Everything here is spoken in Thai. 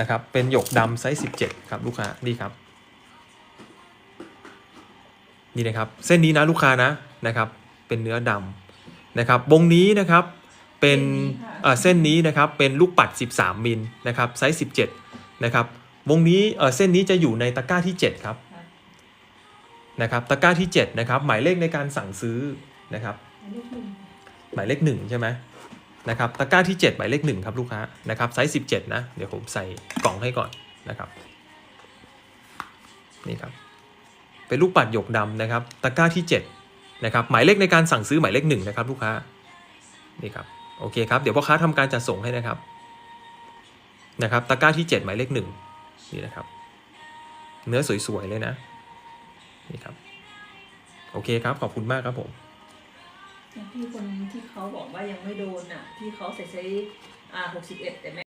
นะครับ เป็นหยกดำไซส์ 17 ครับลูกค้านี่ครับ นี่นะครับ เส้นนี้นะลูกค้านะนะครับ เป็นเนื้อดำนะครับวงนี้นะครับเป็นเอ่อเส้นนี้นะครับเป็นลูกปัด 13 มิลนะครับไซส์17 นะครับวงนี้เอ่อเส้นนี้จะอยู่ในตะกร้าที่ 7 ครับค่ะนะครับตะกร้าที่7นะครับหมายเลขในการสั่งซื้อนะครับอันนี้คือหมายเลขหนึ่งใช่ไหม นะครับตะกร้าที่ 7 หมายเลขหนึ่งครับลูกค้านะครับไซส์17 นะ เดี๋ยวผมใส่กล่องให้ก่อนนะครับนี่ครับเป็นลูกปัดหยกดำนะครับตะกร้าที่7นะครับหมายเลขในการสั่งซื้อหมายเลขหนึ่งนะครับลูกค้านี่ครับโอเคครับเดี๋ยวพ่อค้าทำการจัดส่งให้นะครับนะครับตะกร้าที่ 7 หมายเลขหนึ่งนี่นะครับเนื้อสวยๆเลยนะนี่ครับโอเคครับขอบคุณมากครับผม พี่คนที่เขาบอกว่ายังไม่โดนอะ ที่เขาใส่ใช้อ่าหกสิบเอ็ดแต่แม่